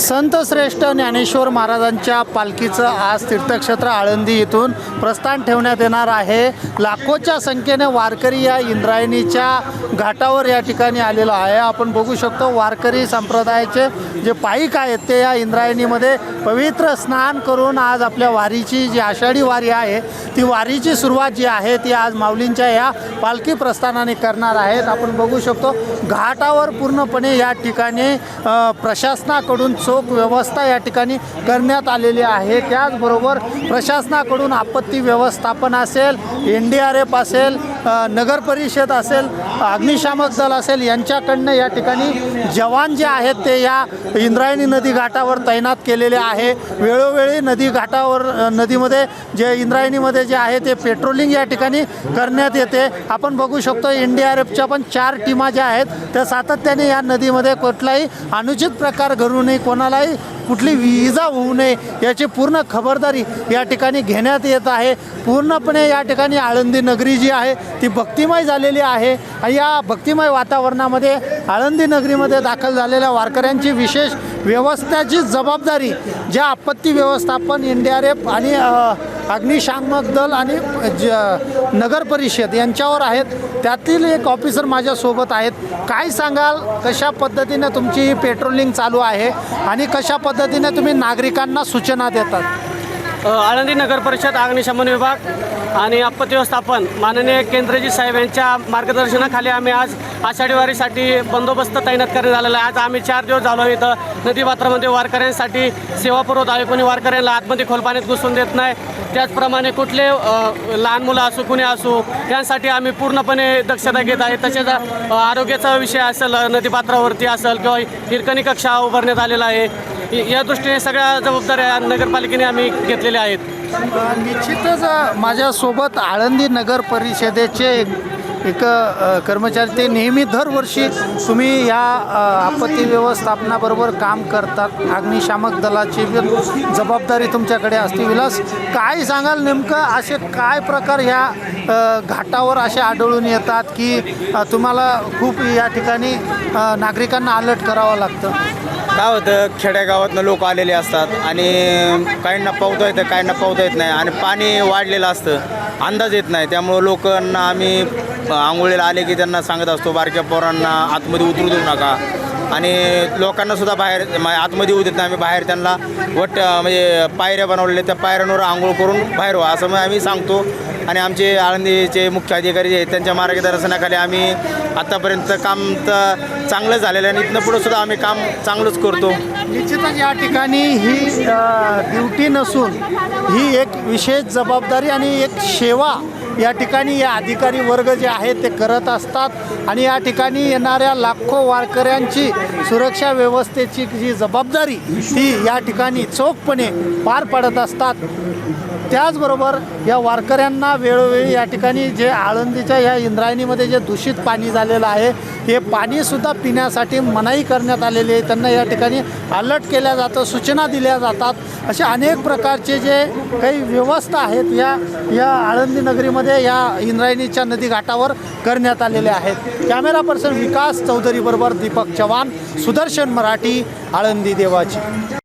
संत श्रेष्ठ ज्ञानेश्वर महाराजांच्या पालखीचं आज तीर्थक्षेत्र आळंदी इथून प्रस्थान ठेवण्यात येणार आहे. लाखोच्या संख्येने वारकरी या इंद्रायणीच्या घाटावर या ठिकाणी आलेलो आहे. आपण बघू शकतो वारकरी संप्रदायाचे जे पायिक आहेत ते या इंद्रायणीमध्ये पवित्र स्नान करून आज आपल्या वारीची जी आषाढी वारी आहे ती वारीची सुरुवात जी आहे ती आज माऊलींच्या या पालखी प्रस्थानाने करणार आहेत. आपण बघू शकतो घाटावर पूर्णपणे या ठिकाणी प्रशासनाकडून चोख व्यवस्था या ठिकाणी करण्यात आलेली आहे. त्याचबरोबर प्रशासनाकडून आपत्ती व्यवस्थापन असेल एन डी आर एफ असेल नगर परिषद असेल अग्निशामक दल असेल यांच्याकडनं या ठिकाणी जवान जे आहेत ते या इंद्रायणी नदी घाटावर तैनात केलेले आहे. वेळोवेळी नदी घाटावर नदीमध्ये जे इंद्रायणीमध्ये जे आहे ते पेट्रोलिंग या ठिकाणी करण्यात येते. आपण बघू शकतो एन डी आर एफच्या पण चार टीमा ज्या आहेत त्या सातत्याने या नदीमध्ये कुठलाही अनुचित प्रकार घडू नये कोणालाही कुठली विजा होऊ नये याची पूर्ण खबरदारी या ठिकाणी घेण्यात येत आहे. पूर्णपणे या ठिकाणी आळंदी नगरी जी आहे ती भक्तिमय झालेली आहे. आणि या भक्तिमय वातावरणामध्ये आळंदी नगरीमध्ये दाखल झालेल्या वारकऱ्यांची विशेष व्यवस्थाची जबाबदारी ज्या आपत्ती व्यवस्थापन एन डी आर एफ आणि अग्निशामक दल आणि ज नगर परिषद यांच्यावर आहेत. त्यातील एक ऑफिसर माझ्यासोबत आहेत. काय सांगाल? कशा पद्धतीने तुमची ही पेट्रोलिंग चालू आहे? आणि कशा पद्धतीने तुम्ही नागरिकांना सूचना देतात? आळंदी नगर परिषद अग्निशमन विभाग आणि आपत्ती व्यवस्थापन माननीय केंद्रजी साहेब यांच्या मार्गदर्शनाखाली आम्ही आज आषाढी वारीसाठी बंदोबस्त तैनात करण्यात आलेला आहे. आज आम्ही चार दिवस झालो इथं. नदीपात्रामध्ये वारकऱ्यांसाठी सेवा पुरवत. आहे कोणी वारकऱ्यांना आतमध्ये खोल पाण्यात घुसून देत नाही. त्याचप्रमाणे कुठले लहान मुलं असो कुणी असो यांसाठी आम्ही पूर्णपणे दक्षता घेत आहे. तसेच आरोग्याचा विषय असेल नदीपात्रावरती असेल किंवा हिरकणी कक्षा उभारण्यात आलेला आहे. या दृष्टीने सगळ्या जबाबदाऱ्या नगरपालिकेने आम्ही घेतलेल्या आहेत. निश्चितच माझ्यासोबत आळंदी नगर परिषदेचे एक कर्मचारी ते नेहमी दरवर्षी तुम्ही या आपत्ती व्यवस्थापनाबरोबर काम करतात. अग्निशामक दलाची जबाबदारी तुमच्याकडे असते. विलास काय सांगाल नेमकं? असे काय प्रकार ह्या घाटावर असे आढळून येतात की तुम्हाला खूप या ठिकाणी नागरिकांना अलर्ट करावं लागतं? काय होतं खेड्यागावातनं लोक आलेले असतात आणि काहींना पावता येतं काहींना पावता येत नाही. आणि पाणी वाढलेलं असतं. अंदाज येत नाही. त्यामुळं लोकांना आम्ही आंघोळीला आले की त्यांना सांगत असतो बारक्या पोरांना आतमध्ये उतरू देऊ नका. आणि लोकांनासुद्धा बाहेर आतमध्ये येऊ देत नाही. आम्ही बाहेर त्यांना वट म्हणजे पायऱ्या बनवलेल्या त्या पायऱ्यांवर आंघोळ करून बाहेर व्हा असं मग आम्ही सांगतो. आणि आमचे आळंदीचे मुख्य अधिकारी जे आहेत त्यांच्या मार्गदर्शनाखाली आम्ही आत्तापर्यंत काम तर चांगलं झालेलं आहे. आणि इथनं पुढं सुद्धा आम्ही काम चांगलंच करतो. निश्चितच या ठिकाणी ही ड्युटी नसून ही एक विशेष जबाबदारी आणि एक सेवा या ठिकाणी या अधिकारी वर्ग जे आहेत ते करत असतात आणि या ठिकाणी येणाऱ्या लाखो वारकऱ्यांची सुरक्षा व्यवस्थेची जी जबाबदारी ती या ठिकाणी चोखपणे पार पाडत असतात. त्याचबरोबर या वारकऱ्यांना वेळोवेळी या ठिकाणी जे आळंदीच्या या इंद्रायणीमध्ये जे दूषित पाणी झालेलं आहे हे पाणीसुद्धा पिण्यासाठी मनाई करण्यात आलेली आहे. त्यांना या ठिकाणी अलर्ट केल्या जातं सूचना दिल्या जातात. असे अनेक प्रकारचे जे काही व्यवस्था आहेत या या आळंदी नगरीमध्ये या इंद्रायणीच्या नदी घाटावर करण्यात आलेले आहेत. कॅमेरा पर्सन विकास चौधरीबरोबर दीपक चव्हाण सुदर्शन मराठी आळंदी देवाची.